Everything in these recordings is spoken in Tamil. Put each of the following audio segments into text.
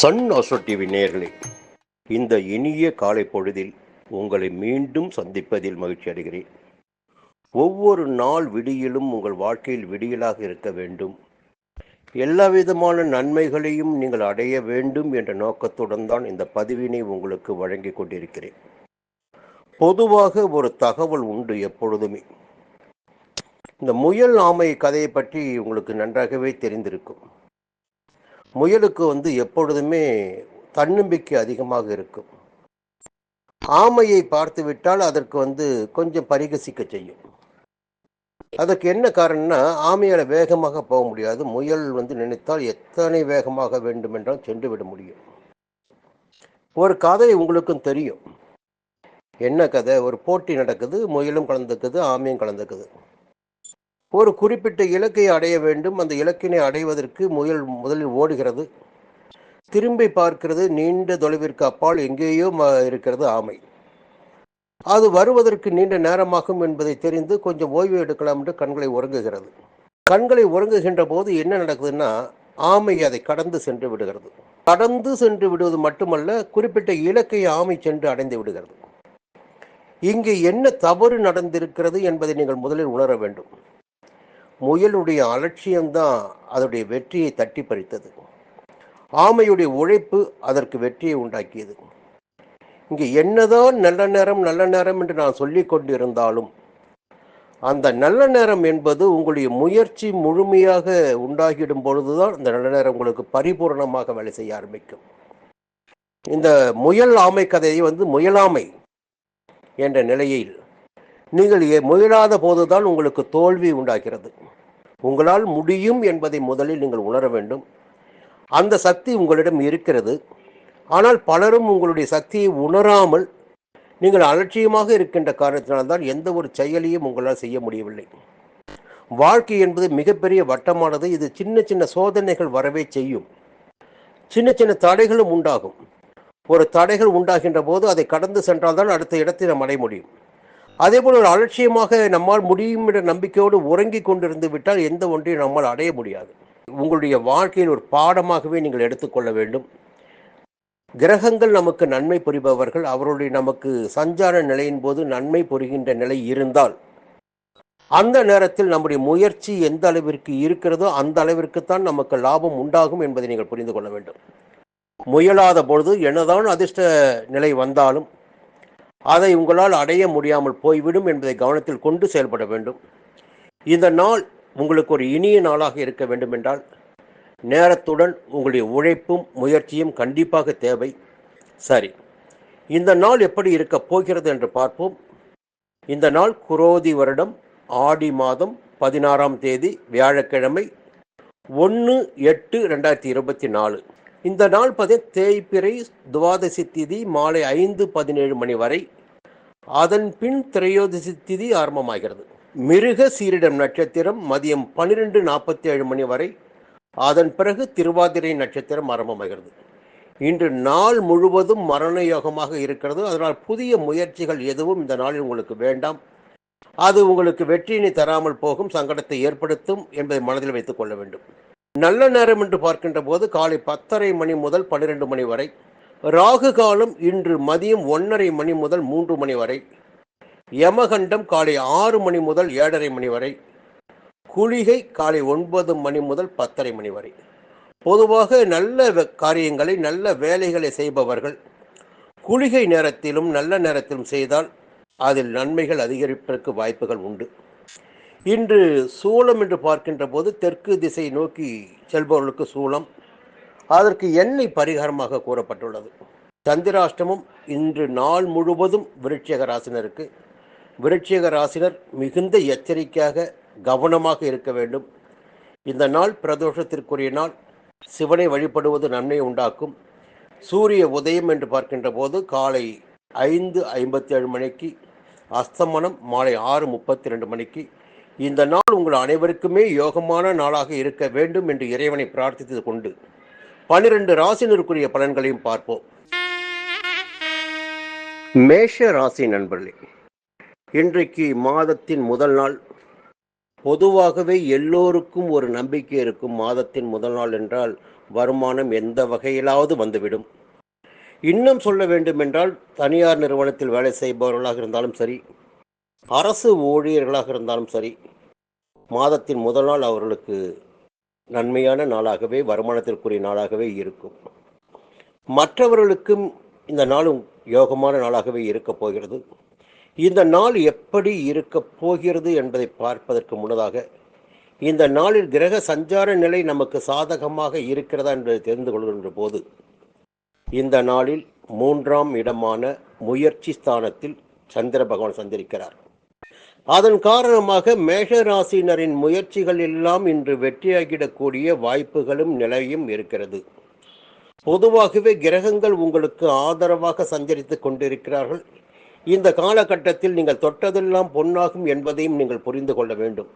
சன் அசோ டிவி இந்த இனிய காலை பொழுதில் உங்களை மீண்டும் சந்திப்பதில் மகிழ்ச்சி அடைகிறேன். ஒவ்வொரு நாள் விடியலும் உங்கள் வாழ்க்கையில் விடியலாக இருக்க வேண்டும். எல்லா விதமான நன்மைகளையும் நீங்கள் அடைய வேண்டும் என்ற நோக்கத்துடன் தான் இந்த பதிவினை உங்களுக்கு வழங்கிக் கொண்டிருக்கிறேன். பொதுவாக ஒரு தகவல் உண்டு எப்பொழுதுமே. இந்த முயல் ஆமை கதையை பற்றி உங்களுக்கு நன்றாகவே தெரிந்திருக்கும். முயலுக்கு வந்து எப்பொழுதுமே தன்னம்பிக்கை அதிகமாக இருக்கும். ஆமையை பார்த்து விட்டால் அதற்கு வந்து கொஞ்சம் பரிகசிக்க செய்யும். அதற்கு என்ன காரணம்னா ஆமையால் வேகமாக போக முடியாது. முயல் வந்து நினைத்தால் எத்தனை வேகமாக வேண்டுமென்றால் சென்று விட முடியும். ஒரு கதை உங்களுக்கும் தெரியும். என்ன கதை? ஒரு போட்டி நடக்குது முயலும் கலந்துக்குது ஆமையும் கலந்துக்குது. ஒரு குறிப்பிட்ட இலக்கை அடைய வேண்டும். அந்த இலக்கினை அடைவதற்கு முயல் முதலில் ஓடுகிறது. திரும்பி பார்க்கிறது நீண்ட தொலைவிற்கு அப்பால் எங்கேயோ ம- இருக்கிறது ஆமை. அது வருவதற்கு நீண்ட நேரமாகும் என்பதை தெரிந்து கொஞ்சம் ஓய்வு எடுக்கலாம் என்று கண்களை உறங்குகிறது. கண்களை உறங்குகின்ற போது என்ன நடக்குதுன்னா ஆமை அதை கடந்து சென்று விடுகிறது. கடந்து சென்று விடுவது மட்டுமல்ல குறிப்பிட்ட இலக்கை ஆமை சென்று அடைந்து விடுகிறது. இங்கே என்ன தவறு நடந்திருக்கிறது என்பதை நீங்கள் முதலில் உணர வேண்டும். முயலுடைய அலட்சியம்தான் அதனுடைய வெற்றியை தட்டி பறித்தது. ஆமையுடைய உழைப்பு அதற்கு வெற்றியை உண்டாக்கியது. இங்கே என்னதான் நல்ல நேரம் நல்ல நேரம் என்று நான் சொல்லிக் கொண்டிருந்தாலும் அந்த நல்ல நேரம் என்பது உங்களுடைய முயற்சி முழுமையாக உண்டாகிடும் பொழுதுதான் அந்த நல்ல நேரம் உங்களுக்கு பரிபூரணமாக வேலை செய்ய ஆரம்பிக்கும். இந்த முயல் ஆமை கதையை வந்து முயலாமை என்ற நிலையில் நீங்கள் முயலாத போதுதான் உங்களுக்கு தோல்வி உண்டாகிறது. உங்களால் முடியும் என்பதை முதலில் நீங்கள் உணர வேண்டும். அந்த சக்தி உங்களிடம் இருக்கிறது. ஆனால் பலரும் உங்களுடைய சக்தியை உணராமல் நீங்கள் அலட்சியமாக இருக்கின்ற காரணத்தினால்தான் எந்த ஒரு செயலையும் உங்களால் செய்ய முடியவில்லை. வாழ்க்கை என்பது மிகப்பெரிய வட்டமானது. இது சின்ன சின்ன சோதனைகள் வரவே செய்யும். சின்ன சின்ன தடைகளும் உண்டாகும். ஒரு தடைகள் உண்டாகின்ற போது அதை கடந்து சென்றால்தான் அடுத்த இடத்தை நாம் அடைய முடியும். அதே போல ஒரு அலட்சியமாக நம்மால் முடியும் என்ற நம்பிக்கையோடு உறங்கி கொண்டிருந்து விட்டால் எந்த ஒன்றையும் நம்மால் அடைய முடியாது. உங்களுடைய வாழ்க்கையில் ஒரு பாடமாகவே நீங்கள் எடுத்துக்கொள்ள வேண்டும். கிரகங்கள் நமக்கு நன்மை புரிபவர்கள். அவருடைய நமக்கு சஞ்சார நிலையின் போது நன்மை புரிகின்ற நிலை இருந்தால் அந்த நேரத்தில் நம்முடைய முயற்சி எந்த அளவிற்கு இருக்கிறதோ அந்த அளவிற்குத்தான் நமக்கு லாபம் உண்டாகும் என்பதை நீங்கள் புரிந்து கொள்ள வேண்டும். முயலாத பொழுது என்னதான் அதிர்ஷ்ட நிலை வந்தாலும் அதை உங்களால் அடைய முடியாமல் போய்விடும் என்பதை கவனத்தில் கொண்டு செயல்பட வேண்டும். இந்த நாள் உங்களுக்கு ஒரு இனிய நாளாக இருக்க வேண்டும் என்றால் நேரத்துடன் உங்களுடைய உழைப்பும் முயற்சியும் கண்டிப்பாக தேவை. சரி இந்த நாள் எப்படி இருக்கப் போகிறது என்று பார்ப்போம். இந்த நாள் குரோதி வருடம் ஆடி மாதம் பதினாறாம் தேதி வியாழக்கிழமை ஒன்று எட்டு ரெண்டாயிரத்தி இருபத்தி நாலு. இந்த நாள் பதே தேய்பிறை துவாதசி திதி மாலை ஐந்து பதினேழு மணி வரை. அதன் பின் திரையோதசி திதி ஆரம்பமாகிறது. மிருக சீரிடம் நட்சத்திரம் மதியம் பன்னிரெண்டு நாற்பத்தி ஏழு மணி வரை. அதன் பிறகு திருவாதிரை நட்சத்திரம் ஆரம்பமாகிறது. இன்று நாள் முழுவதும் மரண யோகமாக இருக்கிறது. அதனால் புதிய முயற்சிகள் எதுவும் இந்த நாளில் உங்களுக்கு வேண்டாம். அது உங்களுக்கு வெற்றியினை தராமல் போகும். சங்கடத்தை ஏற்படுத்தும் என்பதை மனதில் வைத்துக் கொள்ள வேண்டும். நல்ல நேரம் என்று பார்க்கின்ற போது காலை பத்தரை மணி முதல் பன்னிரெண்டு மணி வரை ராகு காலம் இன்று மதியம் ஒன்றரை மணி முதல் மூன்று மணி வரை யமகண்டம் காலை ஆறு மணி முதல் ஏழரை மணி வரை குளிகை காலை ஒன்பது மணி முதல் பத்தரை மணி வரை. பொதுவாக நல்ல காரியங்களை நல்ல வேலைகளை செய்பவர்கள் குளிகை நேரத்திலும் நல்ல நேரத்திலும் செய்தால் அதில் நன்மைகள் அதிகரிப்பதற்கு வாய்ப்புகள் உண்டு. இன்று சூலம் என்று பார்க்கின்ற போது தெற்கு திசை நோக்கி செல்பவர்களுக்கு சூலம் அதற்கு எண்ணெய் பரிகாரமாக கூறப்பட்டுள்ளது. சந்திராஷ்டமம் இன்று நாள் முழுவதும் விருட்சிக ராசினருக்கு. விருட்சிக ராசினர் மிகுந்த எச்சரிக்கையாக கவனமாக இருக்க வேண்டும். இந்த நாள் பிரதோஷத்திற்குரிய நாள். சிவனை வழிபடுவது நன்மை உண்டாக்கும். சூரிய உதயம் என்று பார்க்கின்ற போது காலை ஐந்து ஐம்பத்தி ஏழு மணிக்கு அஸ்தமனம் மாலை ஆறு முப்பத்தி ரெண்டு மணிக்கு இந்த நாள் உங்கள் அனைவருக்குமே யோகமான நாளாக இருக்க வேண்டும் என்று இறைவனை பிரார்த்தித்து கொண்டு பனிரெண்டு ராசினருக்குரிய பலன்களையும் பார்ப்போம். மேஷ ராசி நண்பர்களே இன்றைக்கு மாதத்தின் முதல் நாள். பொதுவாகவே எல்லோருக்கும் ஒரு நம்பிக்கை இருக்கும் மாதத்தின் முதல் நாள் என்றால் வருமானம் எந்த வகையிலாவது வந்துவிடும். இன்னும் சொல்ல வேண்டுமென்றால் தனியார் நிறுவனத்தில் வேலை செய்பவர்களாக இருந்தாலும் சரி அரசு ஊழியர்களாக இருந்தாலும் சரி மாதத்தின் முதல் நாள் அவர்களுக்கு நன்மையான நாளாகவே வருமானத்திற்குரிய நாளாகவே இருக்கும். மற்றவர்களுக்கும் இந்த நாளும் யோகமான நாளாகவே இருக்கப் போகிறது. இந்த நாள் எப்படி இருக்கப் போகிறது என்பதை பார்ப்பதற்கு முன்னதாக இந்த நாளில் கிரக சஞ்சார நிலை நமக்கு சாதகமாக இருக்கிறதா என்பதை தெரிந்து கொள்கின்ற போது இந்த நாளில் மூன்றாம் இடமான முயற்சி ஸ்தானத்தில் சந்திர பகவான் சந்திரிக்கிறார். அதன் காரணமாக மேஷ ராசியினரின் முயற்சிகள் எல்லாம் இன்று வெற்றியாகிடக்கூடிய வாய்ப்புகளும் நிலையும் இருக்கிறது. பொதுவாகவே கிரகங்கள் உங்களுக்கு ஆதரவாக சஞ்சரித்து கொண்டிருக்கிறார்கள். இந்த காலகட்டத்தில் நீங்கள் தொட்டதெல்லாம் பொன்னாகும் என்பதையும் நீங்கள் புரிந்து கொள்ள வேண்டும்.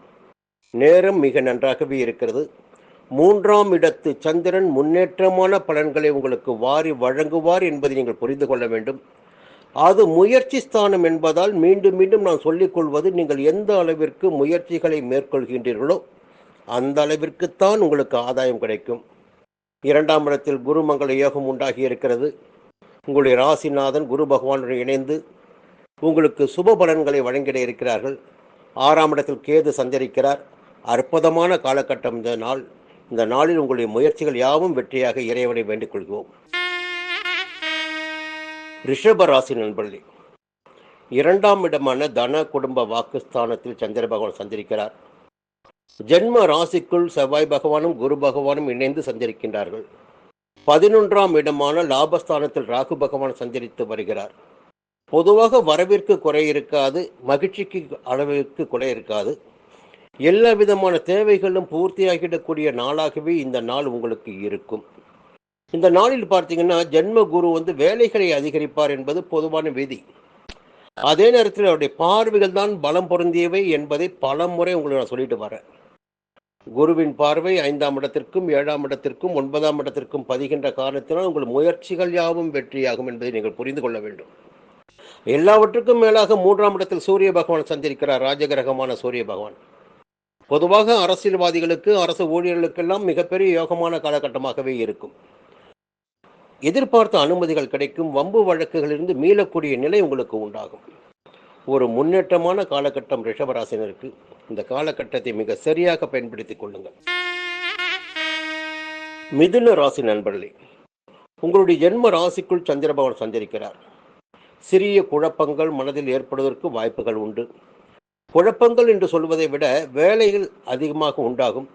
நேரம் மிக நன்றாகவே இருக்கிறது. மூன்றாம் இடத்து சந்திரன் முன்னேற்றமான பலன்களை உங்களுக்கு வாரி வழங்குவார் என்பதை நீங்கள் புரிந்து கொள்ள வேண்டும். அது முயற்சி ஸ்தானம் என்பதால் மீண்டும் மீண்டும் நான் சொல்லிக் கொள்வது நீங்கள் எந்த அளவிற்கு முயற்சிகளை மேற்கொள்கின்றீர்களோ அந்த அளவிற்குத்தான் உங்களுக்கு ஆதாயம் கிடைக்கும். இரண்டாம் இடத்தில் குருமங்கள யோகம் உண்டாகி இருக்கிறது. உங்களுடைய ராசிநாதன் குரு பகவானுடன் இணைந்து உங்களுக்கு சுப பலன்களை வழங்கிட இருக்கிறார்கள். ஆறாம் இடத்தில் கேது சஞ்சரிக்கிறார். அற்புதமான காலகட்டம் இந்த நாள். இந்த நாளில் உங்களுடைய முயற்சிகள் யாவும் வெற்றியாக இறைவனை வேண்டிக் கொள்கிறோம் ரிஷப ராசி நண்பர்களே இரண்டாம் இடமான தன குடும்ப வாக்குஸ்தானத்தில் சந்திர பகவான் சந்திரிக்கிறார். ஜென்ம ராசிக்குள் செவ்வாய் பகவானும் குரு பகவானும் இணைந்து சந்திரிக்கின்றார்கள். பதினொன்றாம் இடமான லாபஸ்தானத்தில் ராகு பகவான் சஞ்சரித்து வருகிறார். பொதுவாக வரவிற்கு குறை இருக்காது மகிழ்ச்சிக்கு அளவிற்கு குறை இருக்காது. எல்லா விதமான தேவைகளும் பூர்த்தியாகிடக்கூடிய நாளாகவே இந்த நாள் உங்களுக்கு இருக்கும். இந்த நாளில் பார்த்தீங்கன்னா ஜென்ம குரு வந்து வேலைகளை அதிகரிப்பார் என்பது பொதுவான விதி. அதே நேரத்தில் அவருடைய பார்வைகள் தான் பலம் பொருந்தியவை என்பதை பல முறை உங்களுக்கு நான் சொல்லிட்டு வரேன். குருவின் பார்வை ஐந்தாம் இடத்திற்கும் ஏழாம் இடத்திற்கும் ஒன்பதாம் இடத்திற்கும் பதிகின்ற காரணத்தினால் உங்கள் முயற்சிகள் யாவும் வெற்றியாகும் என்பதை நீங்கள் புரிந்து கொள்ள வேண்டும். எல்லாவற்றுக்கும் மேலாக மூன்றாம் இடத்தில் சூரிய பகவான் சந்திருக்கிறார் ராஜகிரகமான சூரிய பகவான். பொதுவாக அரசியல்வாதிகளுக்கு அரசு ஊழியர்களுக்கெல்லாம் மிகப்பெரிய யோகமான காலகட்டமாகவே இருக்கும். எதிர்பார்த்த அனுமதிகள் கிடைக்கும் வம்பு வழக்குகளிலிருந்து மீளக்கூடிய நிலை உங்களுக்கு உண்டாகும். ஒரு முன்னேற்றமான காலகட்டம் ரிஷபராசினருக்கு. இந்த காலகட்டத்தை மிக சரியாக பயன்படுத்திக் கொள்ளுங்கள். மிதுன ராசி நண்பர்களே உங்களுடைய ஜென்ம ராசிக்குள் சந்திரபவன் சஞ்சரிக்கிறார். சிறிய குழப்பங்கள் மனதில் ஏற்படுவதற்கு வாய்ப்புகள் உண்டு. குழப்பங்கள் என்று சொல்வதை விட வேலைகள் அதிகமாக உண்டாகும்.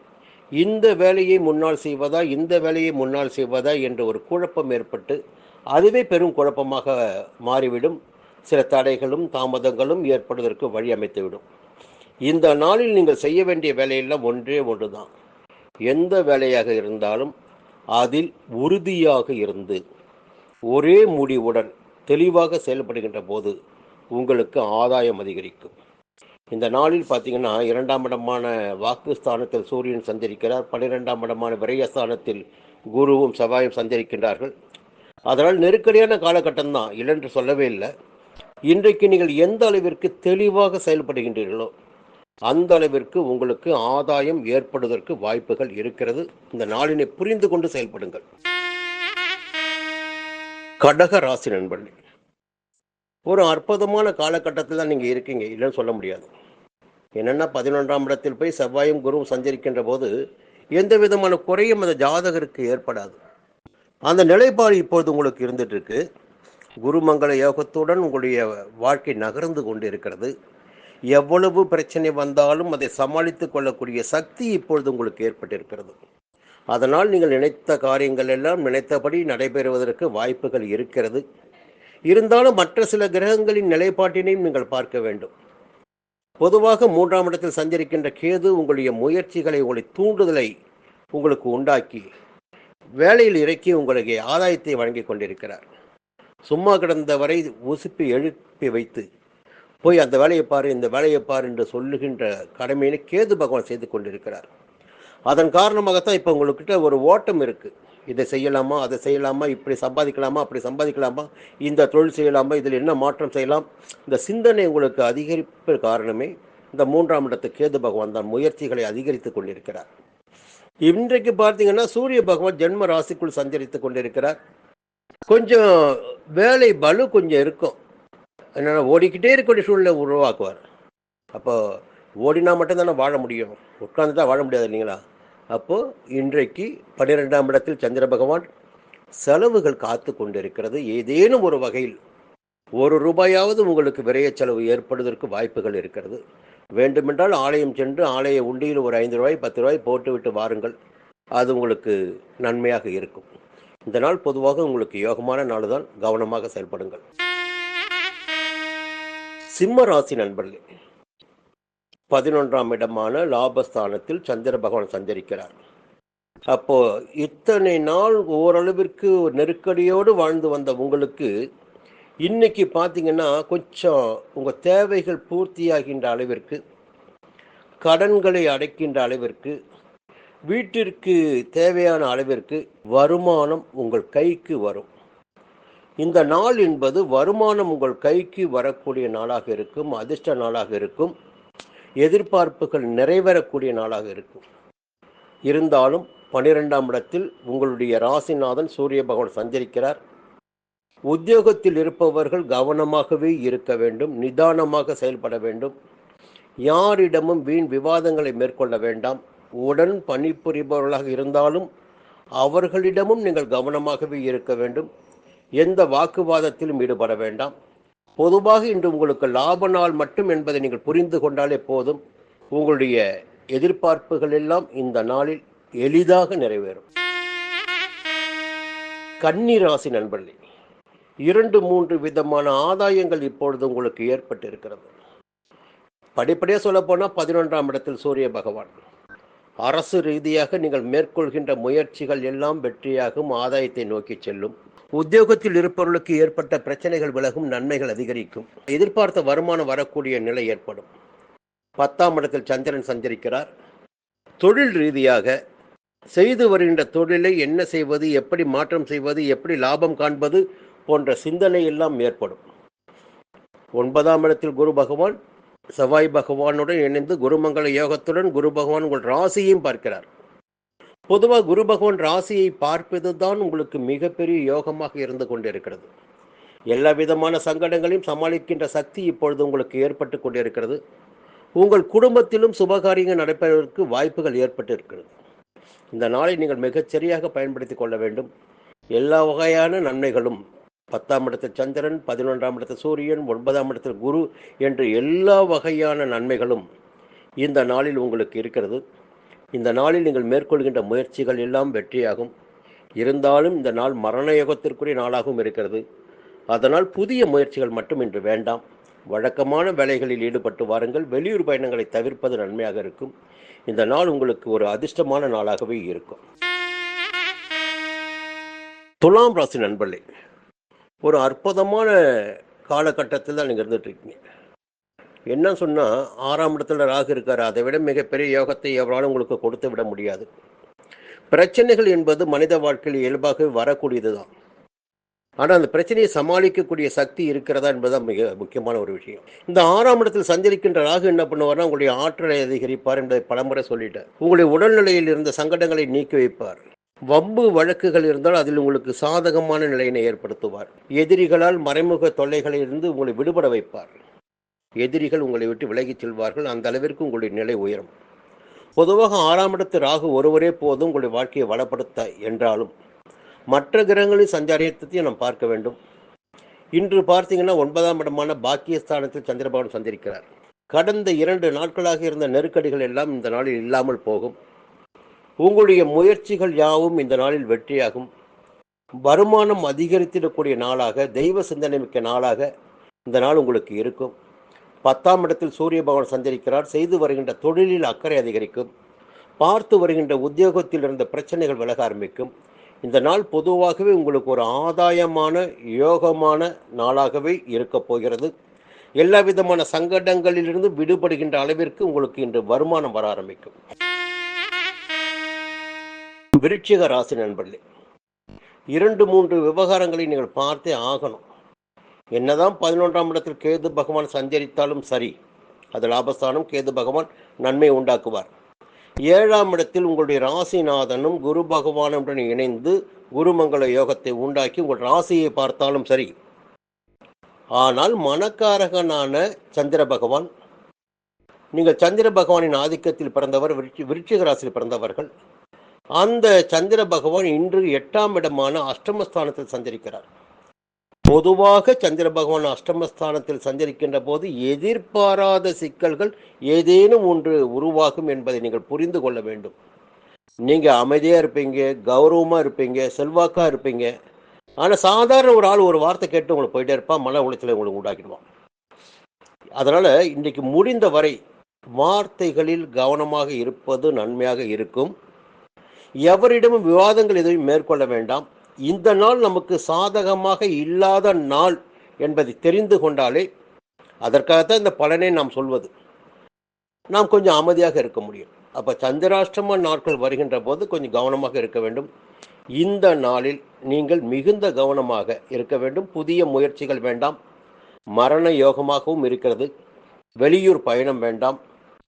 இந்த வேலையை முன்னால் செய்வதா இந்த வேலையை முன்னால் செய்வதா என்ற ஒரு குழப்பம் ஏற்பட்டு அதுவே பெரும் குழப்பமாக மாறிவிடும். சில தடைகளும் தாமதங்களும் ஏற்படுவதற்கு வழி அமைத்துவிடும். இந்த நாளில் நீங்கள் செய்ய வேண்டிய வேலையெல்லாம் ஒன்றே ஒன்று தான் எந்த வேலையாக இருந்தாலும் அதில் உறுதியாக இருந்து ஒரே முடிவுடன் தெளிவாக செயல்படுகின்ற போது உங்களுக்கு ஆதாயம் அதிகரிக்கும். இந்த நாளில் பார்த்தீங்கன்னா இரண்டாம் இடமான வாக்குஸ்தானத்தில் சூரியன் சஞ்சரிக்கிறார் பன்னிரெண்டாம் இடமான விரயஸ்தானத்தில் குருவும் செவ்வாயும் சஞ்சரிக்கின்றார்கள். அதனால் நெருக்கடியான காலகட்டம் தான் இல்லைன்று சொல்லவே இல்லை. இன்றைக்கு நீங்கள் எந்த அளவிற்கு தெளிவாக செயல்படுகின்றீர்களோ அந்த அளவிற்கு உங்களுக்கு ஆதாயம் ஏற்படுவதற்கு வாய்ப்புகள் இருக்கிறது. இந்த நாளினை புரிந்து கொண்டு செயல்படுங்கள். கடக ராசி நண்பர்கள் ஒரு அற்புதமான காலகட்டத்தில் தான் நீங்கள் இருக்கீங்க இல்லைன்னு சொல்ல முடியாது. என்னென்னா பதினொன்றாம் இடத்தில் போய் செவ்வாயும் குருவும் சஞ்சரிக்கின்ற போது எந்த விதமான குறையும் அந்த ஜாதகருக்கு ஏற்படாது. அந்த நிலைப்பாடு இப்பொழுது உங்களுக்கு இருந்துட்டு இருக்கு குருமங்கள யோகத்துடன் உங்களுடைய வாழ்க்கை நகர்ந்து கொண்டு இருக்கிறது எவ்வளவு பிரச்சனை வந்தாலும் அதை சமாளித்து கொள்ளக்கூடிய சக்தி இப்பொழுது உங்களுக்கு ஏற்பட்டிருக்கிறது. அதனால் நீங்கள் நினைத்த காரியங்கள் எல்லாம் நினைத்தபடி நடைபெறுவதற்கு வாய்ப்புகள் இருக்கிறது. இருந்தாலும் மற்ற சில கிரகங்களின் நிலைப்பாட்டினையும் நீங்கள் பார்க்க வேண்டும். பொதுவாக மூன்றாம் இடத்தில் சஞ்சரிக்கின்ற கேது உங்களுடைய முயற்சிகளை உங்களை தூண்டுதலை உங்களுக்கு உண்டாக்கி வேலையில் இறக்கி உங்களுக்கு ஆதாயத்தை வழங்கி கொண்டிருக்கிறார். சும்மா கிடந்த வரை உசுப்பி எழுப்பி வைத்து போய் அந்த வேலையை பாரு இந்த வேலையை பாரு என்று சொல்லுகின்ற கடமையினை கேது பகவான் செய்து கொண்டிருக்கிறார். அதன் காரணமாகத்தான் இப்போ உங்கள்கிட்ட ஒரு ஓட்டம் இருக்குது இதை செய்யலாமா அதை செய்யலாமா இப்படி சம்பாதிக்கலாமா அப்படி சம்பாதிக்கலாமா இந்த தொழில் செய்யலாமா இதில் என்ன மாற்றம் செய்யலாம்? இந்த சிந்தனை உங்களுக்கு அதிகரிப்பு காரணமே இந்த மூன்றாம் இடத்து கேது பகவான் தான் முயற்சிகளை அதிகரித்து கொண்டிருக்கிறார். இன்றைக்கு பார்த்தீங்கன்னா சூரிய பகவான் ஜென்ம ராசிக்குள் சஞ்சரித்து கொண்டிருக்கிறார். கொஞ்சம் வேலை பலு கொஞ்சம் இருக்கும். என்னென்னா ஓடிக்கிட்டே இருக்கக்கூடிய சூழ்நிலை உருவாக்குவார். அப்போ ஓடினா மட்டும்தானே வாழ முடியும். உட்கார்ந்து தான் வாழ முடியாது இல்லைங்களா? அப்போது இன்றைக்கு பன்னிரெண்டாம் இடத்தில் சந்திர பகவான் செலவுகள் காத்து கொண்டிருக்கிறது. ஏதேனும் ஒரு வகையில் ஒரு ரூபாயாவது உங்களுக்கு விரைய செலவு ஏற்படுவதற்கு வாய்ப்புகள் இருக்கிறது. வேண்டுமென்றால் ஆலயம் சென்று ஆலய உண்டியில் ஒரு ஐந்து ரூபாய் பத்து ரூபாய் போட்டுவிட்டு வாருங்கள். அது உங்களுக்கு நன்மையாக இருக்கும். இந்த நாள் பொதுவாக உங்களுக்கு யோகமான நாள் தான் கவனமாக செயல்படுங்கள். சிம்ம ராசி நண்பர்களே பதினொன்றாம் இடமான லாபஸ்தானத்தில் சந்திர பகவான் சஞ்சரிக்கிறார். அப்போ இத்தனை நாள் ஓரளவிற்கு ஒரு நெருக்கடியோடு வாழ்ந்து வந்த உங்களுக்கு இன்னைக்கு பார்த்தீங்கன்னா கொஞ்சம் உங்கள் தேவைகள் பூர்த்தியாகின்ற அளவிற்கு கடன்களை அடைக்கின்ற அளவிற்கு வீட்டிற்கு தேவையான அளவிற்கு வருமானம் உங்கள் கைக்கு வரும். இந்த நாள் என்பது வருமானம் உங்கள் கைக்கு வரக்கூடிய நாளாக இருக்கும் அதிர்ஷ்ட நாளாக இருக்கும். எதிர்பார்ப்புகள் நிறைவேறக்கூடிய நாளாக இருக்கும். இருந்தாலும் பனிரெண்டாம் இடத்தில் உங்களுடைய ராசிநாதன் சூரிய பகவான் சஞ்சரிக்கிறார். உத்தியோகத்தில் இருப்பவர்கள் கவனமாகவே இருக்க வேண்டும் நிதானமாக செயல்பட வேண்டும். யாரிடமும் வீண் விவாதங்களை மேற்கொள்ள வேண்டாம். உடன் பணிபுரிபவர்களாக இருந்தாலும் அவர்களிடமும் நீங்கள் கவனமாகவே இருக்க வேண்டும். எந்த வாக்குவாதத்திலும் ஈடுபட வேண்டாம். பொதுவாக இன்று உங்களுக்கு லாப நாள் மட்டும் என்பதை நீங்கள் புரிந்து கொண்டாலே போதும். உங்களுடைய எதிர்பார்ப்புகள் எல்லாம் இந்த நாளில் எளிதாக நிறைவேறும். கன்னி ராசி நண்பர்களே இரண்டு மூன்று விதமான ஆதாயங்கள் இப்பொழுது உங்களுக்கு ஏற்பட்டு இருக்கிறது படிப்படியாக சொல்ல போனால் பதினொன்றாம் இடத்தில் சூரிய பகவான். அரசு ரீதியாக நீங்கள் மேற்கொள்கின்ற முயற்சிகள் எல்லாம் வெற்றியாகும் ஆதாயத்தை நோக்கி செல்லும். உத்தியோகத்தில் இருப்பவர்களுக்கு ஏற்பட்ட பிரச்சனைகள் விலகும் நன்மைகள் அதிகரிக்கும். எதிர்பார்த்த வருமானம் வரக்கூடிய நிலை ஏற்படும். பத்தாம் இடத்தில் சந்திரன் சஞ்சரிக்கிறார். தொழில் ரீதியாக செய்து வருகின்ற தொழிலை என்ன செய்வது எப்படி மாற்றம் செய்வது எப்படி லாபம் காண்பது போன்ற சிந்தனை எல்லாம் ஏற்படும். ஒன்பதாம் இடத்தில் குரு பகவான் செவ்வாய் பகவானுடன் இணைந்து குருமங்கள யோகத்துடன் குரு பகவான் உங்கள் ராசியையும் பார்க்கிறார். பொதுவாக குரு பகவான் ராசியை பார்ப்பது தான் உங்களுக்கு மிகப்பெரிய யோகமாக இருந்து கொண்டிருக்கிறது. எல்லா விதமான சங்கடங்களையும் சமாளிக்கின்ற சக்தி இப்பொழுது உங்களுக்கு ஏற்பட்டு கொண்டிருக்கிறது. உங்கள் குடும்பத்திலும் சுபகாரியங்கள் நடைபெறுவதற்கு வாய்ப்புகள் ஏற்பட்டிருக்கிறது. இந்த நாளை நீங்கள் மிகச்சரியாக பயன்படுத்தி கொள்ள வேண்டும். எல்லா வகையான நன்மைகளும் பத்தாம் இடத்தில் சந்திரன் பதினொன்றாம் இடத்தில் சூரியன் ஒன்பதாம் இடத்தில் குரு என்று எல்லா வகையான நன்மைகளும் இந்த நாளில் உங்களுக்கு இருக்கிறது. இந்த நாளில் நீங்கள் மேற்கொள்கின்ற முயற்சிகள் எல்லாம் வெற்றியாகும். இருந்தாலும் இந்த நாள் மரண யோகத்திற்குரிய நாளாகவும் இருக்கிறது. அதனால் புதிய முயற்சிகள் மட்டும் இன்று வேண்டாம். வழக்கமான வேலைகளில் ஈடுபட்டு வாருங்கள். வெளியூர் பயணங்களை தவிர்ப்பது நன்மையாக இருக்கும். இந்த நாள் உங்களுக்கு ஒரு அதிர்ஷ்டமான நாளாகவே இருக்கும். துலாம் ராசி நண்பர்களே ஒரு அற்புதமான காலகட்டத்தில் தான் நீங்கள் இருந்துட்டு இருக்கீங்க. என்ன சொன்னால் ஆறாம் இடத்துல ராகு இருக்கார். அதை விட மிகப்பெரிய யோகத்தை எவராலும் உங்களுக்கு கொடுத்து விட முடியாது. பிரச்சனைகள் என்பது மனித வாழ்க்கையில் இயல்பாகவே வரக்கூடியது தான் ஆனால் அந்த பிரச்சனையை சமாளிக்கக்கூடிய சக்தி இருக்கிறதா என்பதுதான் மிக முக்கியமான ஒரு விஷயம். இந்த ஆறாம் இடத்தில் சஞ்சரிக்கின்ற ராகு என்ன பண்ணுவார்னா உங்களுடைய ஆற்றலை அதிகரிப்பார் என்பதை பலமுறை சொல்லிட்டார். உங்களுடைய உடல்நிலையில் இருந்த சங்கடங்களை நீக்கி வைப்பார். வம்பு வழக்குகள் இருந்தால் அதில் உங்களுக்கு சாதகமான நிலையினை ஏற்படுத்துவார். எதிரிகளால் மறைமுக தொல்லைகளில் இருந்து உங்களை விடுபட வைப்பார். எதிரிகள் உங்களை விட்டு விலகிச் செல்வார்கள். அந்த அளவிற்கு உங்களுடைய நிலை உயரும். பொதுவாக ஆறாம் இடத்து ராகு ஒருவரே போதும் உங்களுடைய வாழ்க்கையை வளப்படுத்த என்றாலும் மற்ற கிரகங்களின் சஞ்சாரியத்தையும் நாம் பார்க்க வேண்டும். இன்று பார்த்தீங்கன்னா ஒன்பதாம் இடமான பாக்கியஸ்தானத்தில் சந்திரபவன் சந்திருக்கிறார். கடந்த இரண்டு நாட்களாக இருந்த நெருக்கடிகள் எல்லாம் இந்த நாளில் இல்லாமல் போகும். உங்களுடைய முயற்சிகள் யாவும் இந்த நாளில் வெற்றியாகும். வருமானம் அதிகரித்திடக்கூடிய நாளாக தெய்வ சிந்தனை மிக்க நாளாக இந்த நாள் உங்களுக்கு இருக்கும். பத்தாம் இடத்தில் சூரிய பகவான் சஞ்சரிக்கிறார். செய்து வருகின்ற தொழிலில் அக்கறை அதிகரிக்கும். பார்த்து வருகின்ற உத்தியோகத்தில் இருந்த பிரச்சனைகள் விலக ஆரம்பிக்கும். இந்த நாள் பொதுவாகவே உங்களுக்கு ஒரு ஆதாயமான யோகமான நாளாகவே இருக்கப் போகிறது. எல்லா விதமான சங்கடங்களிலிருந்து விடுபடுகின்ற அளவிற்கு உங்களுக்கு இன்று வருமானம் வர ஆரம்பிக்கும். விருட்சிக ராசி நண்பர்களே இரண்டு மூன்று விவகாரங்களை நீங்கள் பார்த்தே ஆகணும். என்னதான் பதினொன்றாம் இடத்தில் கேது பகவான் சஞ்சரித்தாலும் சரி அது லாபஸ்தானம் கேது பகவான் நன்மை உண்டாக்குவார். ஏழாம் இடத்தில் உங்களுடைய ராசிநாதனும் குரு பகவானுடன் இணைந்து குருமங்கள யோகத்தை உண்டாக்கி உங்கள் ராசியை பார்த்தாலும் சரி. ஆனால் மனக்காரகனான சந்திர பகவான் நீங்கள் சந்திர பகவானின் ஆதிக்கத்தில் பிறந்தவர் விருச்சி விருச்சிக ராசியில் பிறந்தவர்கள். அந்த சந்திர பகவான் இன்று எட்டாம் இடமான அஷ்டமஸ்தானத்தில் சஞ்சரிக்கிறார். பொதுவாக சந்திர பகவான் அஷ்டமஸ்தானத்தில் சஞ்சரிக்கின்ற போது எதிர்பாராத சிக்கல்கள் ஏதேனும் ஒன்று உருவாகும் என்பதை நீங்கள் புரிந்து கொள்ள வேண்டும். நீங்கள் அமைதியாக இருப்பீங்க கௌரவமாக இருப்பீங்க செல்வாக்காக இருப்பீங்க. ஆனால் சாதாரண ஒரு ஆள் ஒரு வார்த்தை கேட்டு உங்களுக்கு போயிட்டே இருப்பான் மன உளைச்சலை உங்களுக்கு உண்டாக்கிடுவான். அதனால் இன்றைக்கு முடிந்த வரை வார்த்தைகளில் கவனமாக இருப்பது நன்மையாக இருக்கும். எவரிடமும் விவாதங்கள் எதுவும் மேற்கொள்ள வேண்டாம். இந்த நாள் நமக்கு சாதகமாக இல்லாத நாள் என்பதை தெரிந்து கொண்டாலே அதற்காகத்தான் இந்த பலனை நாம் சொல்வது. நாம் கொஞ்சம் அமைதியாக இருக்க முடியும். அப்போ சந்திராஷ்டம நாட்கள் வருகின்ற போது கொஞ்சம் கவனமாக இருக்க வேண்டும். இந்த நாளில் நீங்கள் மிகுந்த கவனமாக இருக்க வேண்டும். புதிய முயற்சிகள் வேண்டாம். மரண யோகமாகவும் இருக்கிறது. வெளியூர் பயணம் வேண்டாம்.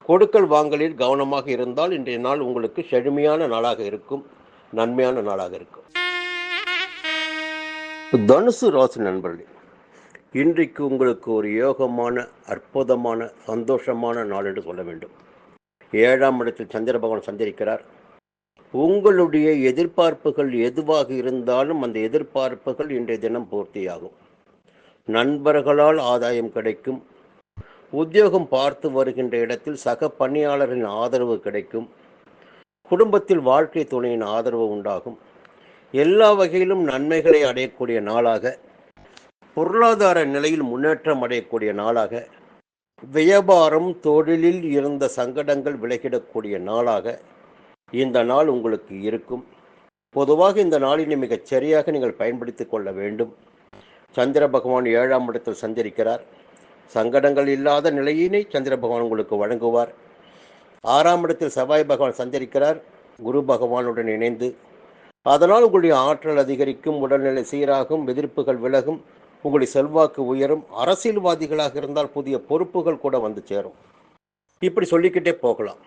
கொடுக்கல் வாங்கலில் கவனமாக இருந்தால் இன்றைய நாள் உங்களுக்கு செழுமையான நாளாக இருக்கும். நன்மையான நாளாக இருக்கும். தனுசு ராசி நண்பர்களே இன்றைக்கு உங்களுக்கு ஒரு யோகமான அற்புதமான சந்தோஷமான நாள் என்று சொல்ல வேண்டும். ஏழாம் இடத்தில் சந்திர பகவான் சந்திரிக்கிறார் உங்களுடைய எதிர்பார்ப்புகள் எதுவாக இருந்தாலும் அந்த எதிர்பார்ப்புகள் இன்றைய தினம் பூர்த்தியாகும். நண்பர்களால் ஆதாயம் கிடைக்கும். உத்தியோகம் பார்த்து வருகின்ற இடத்தில் சக பணியாளரின் ஆதரவு கிடைக்கும். குடும்பத்தில் வாழ்க்கை துணையின் ஆதரவு உண்டாகும். எல்லா வகையிலும் நன்மைகளை அடையக்கூடிய நாளாக பொருளாதார நிலையில் முன்னேற்றம் அடையக்கூடிய நாளாக வியாபாரம் தொழிலில் இருந்த சங்கடங்கள் விலகிடக்கூடிய நாளாக இந்த நாள் உங்களுக்கு இருக்கும். பொதுவாக இந்த நாளினை மிகச் சரியாக நீங்கள் பயன்படுத்திக் கொள்ள வேண்டும். சந்திர பகவான் ஏழாம் இடத்தில் சஞ்சரிக்கிறார். சங்கடங்கள் இல்லாத நிலையினை சந்திர பகவான் உங்களுக்கு வழங்குவார். ஆறாம் இடத்தில் செவ்வாய் பகவான் சஞ்சரிக்கிறார். குரு பகவானுடன் இணைந்து அதனால் உங்களுடைய ஆற்றல் அதிகரிக்கும் உடல்நிலை சீராகும் எதிர்ப்புகள் விலகும் உங்களுடைய செல்வாக்கு உயரும் அரசியல்வாதிகளாக இருந்தால் புதிய பொறுப்புகள் கூட வந்து சேரும். இப்படி சொல்லிக்கிட்டே போகலாம்.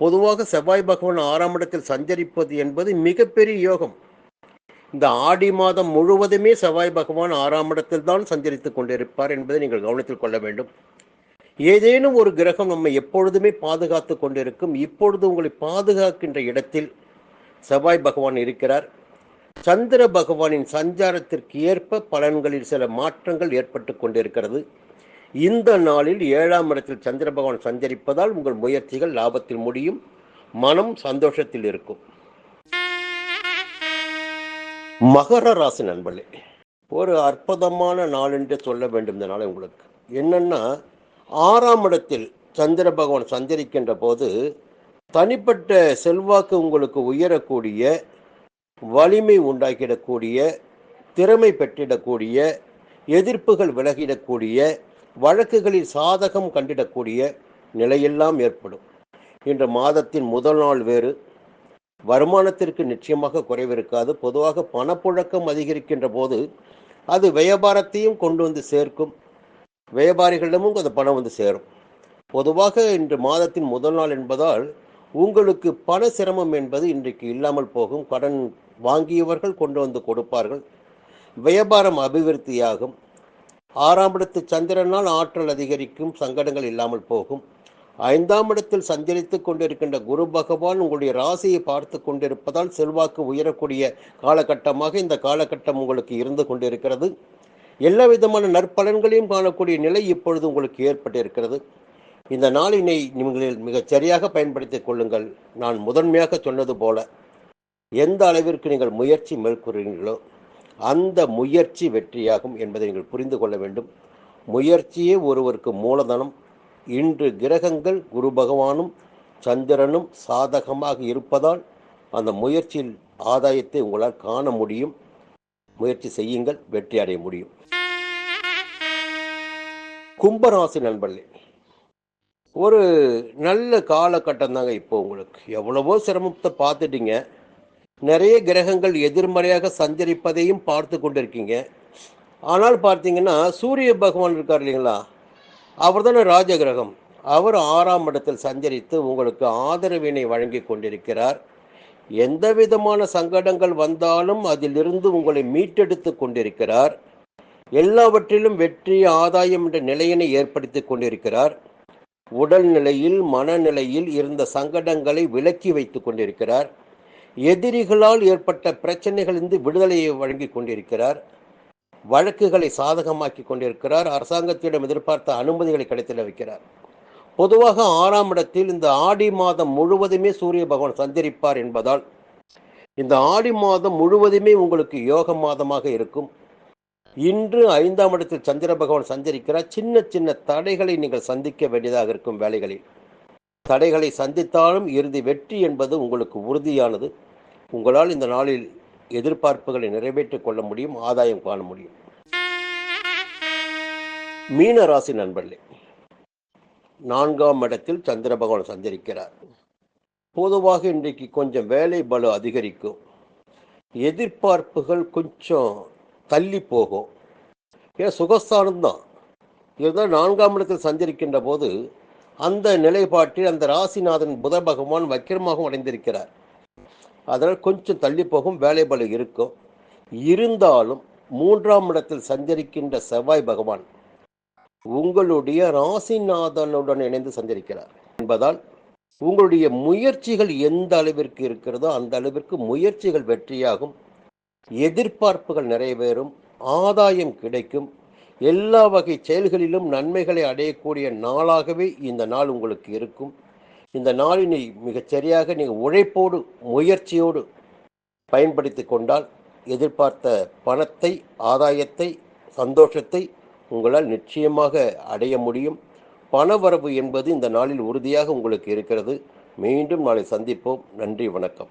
பொதுவாக செவ்வாய் பகவான் ஆறாம் இடத்தில் சஞ்சரிப்பது என்பது மிகப்பெரிய யோகம். இந்த ஆடி மாதம் முழுவதுமே செவ்வாய் பகவான் ஆறாம் இடத்தில் தான் சஞ்சரித்துக் கொண்டிருப்பார் என்பதை நீங்கள் கவனத்தில் கொள்ள வேண்டும். ஏதேனும் ஒரு கிரகம் நம்மை எப்பொழுதுமே பாதுகாத்து கொண்டிருக்கும் இப்பொழுது உங்களை பாதுகாக்கின்ற இடத்தில் செவ்வாய் பகவான் இருக்கிறார். சந்திர பகவானின் சஞ்சாரத்திற்கு ஏற்ப பலன்களில் சில மாற்றங்கள் ஏற்பட்டு கொண்டிருக்கிறது. இந்த நாளில் ஏழாம் இடத்தில் சந்திர பகவான் சஞ்சரிப்பதால் உங்கள் முயற்சிகள் லாபத்தில் முடியும். மனம் சந்தோஷத்தில் இருக்கும். மகர ராசி நண்பர்களே ஒரு அற்புதமான நாள் என்று சொல்ல வேண்டும் இந்த நாளை உங்களுக்கு. என்னன்னா ஆறாம் இடத்தில் சந்திர பகவான் சஞ்சரிக்கின்ற போது தனிப்பட்ட செல்வாக்கு உங்களுக்கு உயரக்கூடிய வலிமை உண்டாக்கிடக்கூடிய திறமை பெற்றிடக்கூடிய எதிர்ப்புகள் விலகிடக்கூடிய வழக்குகளில் சாதகம் கண்டிடக்கூடிய நிலையெல்லாம் ஏற்படும். இன்று மாதத்தின் முதல் நாள் வேறு. வருமானத்திற்கு நிச்சயமாக குறைவு இருக்காது பொதுவாக பணப்புழக்கம் அதிகரிக்கின்ற போது அது வியாபாரத்தையும் கொண்டு வந்து சேர்க்கும். வியாபாரிகளிடமும் அந்த பணம் வந்து சேரும். பொதுவாக இன்று மாதத்தின் முதல் நாள் என்பதால் உங்களுக்கு பண சிரமம் என்பது இன்றைக்கு இல்லாமல் போகும். கடன் வாங்கியவர்கள் கொண்டு வந்து கொடுப்பார்கள். வியாபாரம் அபிவிருத்தியாகும். ஆறாம் இடத்து சந்திரனால் ஆற்றல் அதிகரிக்கும் சங்கடங்கள் இல்லாமல் போகும். ஐந்தாம் இடத்தில் சஞ்சரித்து கொண்டிருக்கின்ற குரு பகவான் உங்களுடைய ராசியை பார்த்து கொண்டிருப்பதால் செல்வாக்கு உயரக்கூடிய காலகட்டமாக இந்த காலகட்டம் உங்களுக்கு இருந்து கொண்டிருக்கிறது. எல்லா விதமான நற்பலன்களையும் காணக்கூடிய நிலை இப்பொழுது உங்களுக்கு ஏற்பட்டிருக்கிறது. இந்த நாளினை நீங்கள் மிகச் சரியாக பயன்படுத்திக் கொள்ளுங்கள். நான் முதன்மையாக சொன்னது போல எந்த அளவிற்கு நீங்கள் முயற்சி மேற்கொள்கிறீர்களோ அந்த முயற்சி வெற்றியாகும் என்பதை நீங்கள் புரிந்து கொள்ள வேண்டும். முயற்சியே ஒருவருக்கு மூலதனம். இன்று கிரகங்கள் குரு பகவானும் சந்திரனும் சாதகமாக இருப்பதால் அந்த முயற்சியில் ஆதாயத்தை உங்களால் காண முடியும். முயற்சி செய்யுங்கள் வெற்றி அடைய முடியும். கும்பராசி நண்பர்களே ஒரு நல்ல காலகட்டம் தாங்க இப்போ உங்களுக்கு. எவ்வளவோ சிரமத்தை பார்த்துட்டீங்க. நிறைய கிரகங்கள் எதிர்மறையாக சஞ்சரிப்பதையும் பார்த்து கொண்டிருக்கீங்க. ஆனால் பார்த்தீங்கன்னா சூரிய பகவான் இருக்கார் இல்லைங்களா? அவர் தானே ராஜ கிரகம் அவர் ஆறாம் இடத்தில் சஞ்சரித்து உங்களுக்கு ஆதரவினை வழங்கி கொண்டிருக்கிறார். எந்த விதமான சங்கடங்கள் வந்தாலும் அதிலிருந்து உங்களை மீட்டெடுத்து கொண்டிருக்கிறார். எல்லாவற்றிலும் வெற்றி ஆதாயம் என்ற நிலையினை ஏற்படுத்தி கொண்டிருக்கிறார். உடல் நிலையில் மனநிலையில் இருந்த சங்கடங்களை விலக்கி வைத்துக் கொண்டிருக்கிறார். எதிரிகளால் ஏற்பட்ட பிரச்சனைகளிலிருந்து விடுதலையை வழங்கி கொண்டிருக்கிறார். வழக்குகளை சாதகமாக்கி கொண்டிருக்கிறார். அரசாங்கத்திடம் எதிர்பார்த்த அனுமதிகளை கிடைத்திட வைக்கிறார் பொதுவாக ஆறாம் இடத்தில் இந்த ஆடி மாதம் முழுவதுமே சூரிய பகவான் சந்திரிப்பார் என்பதால் இந்த ஆடி மாதம் முழுவதுமே உங்களுக்கு யோக மாதமாக இருக்கும். இன்று ஐந்தாம் இடத்தில் சந்திர பகவான் சஞ்சரிக்கிறார். சின்ன சின்ன தடைகளை நீங்கள் சந்திக்க வேண்டியதாக இருக்கும் வேலைகளில் தடைகளை சந்தித்தாலும் இறுதி வெற்றி என்பது உங்களுக்கு உறுதியானது. உங்களால் இந்த நாளில் எதிர்பார்ப்புகளை நிறைவேற்றிக் கொள்ள முடியும் ஆதாயம் காண முடியும். மீன ராசி நண்பர்களே நான்காம் இடத்தில் சந்திர பகவான் சஞ்சரிக்கிறார். பொதுவாக இன்றைக்கு கொஞ்சம் வேலை பலு அதிகரிக்கும். எதிர்பார்ப்புகள் கொஞ்சம் தள்ளி போகும். ஏன் சுகஸ்தானம் தான். இருந்தால் நான்காம் இடத்தில் சஞ்சரிக்கின்ற போது அந்த நிலைப்பாட்டில் அந்த ராசிநாதன் புத பகவான் வக்கிரமாகவும் அடைந்திருக்கிறார். அதனால் கொஞ்சம் தள்ளி போகும் வேலை இருக்கும். இருந்தாலும் மூன்றாம் இடத்தில் சஞ்சரிக்கின்ற செவ்வாய் பகவான் உங்களுடைய ராசிநாதனுடன் இணைந்து சஞ்சரிக்கிறார் என்பதால் உங்களுடைய முயற்சிகள் எந்த அளவிற்கு இருக்கிறதோ அந்த அளவிற்கு முயற்சிகள் வெற்றியாகும். எதிர்பார்ப்புகள் நிறைவேறும் ஆதாயம் கிடைக்கும். எல்லா வகை செயல்களிலும் நன்மைகளை அடையக்கூடிய நாளாகவே இந்த நாள் உங்களுக்கு இருக்கும். இந்த நாளினை மிகச் சரியாக நீங்கள் உழைப்போடு முயற்சியோடு பயன்படுத்தி கொண்டால் எதிர்பார்த்த பணத்தை ஆதாயத்தை சந்தோஷத்தை உங்களால் நிச்சயமாக அடைய முடியும். பணவரவு என்பது இந்த நாளில் உறுதியாக உங்களுக்கு இருக்கிறது. மீண்டும் நாளை சந்திப்போம். நன்றி வணக்கம்.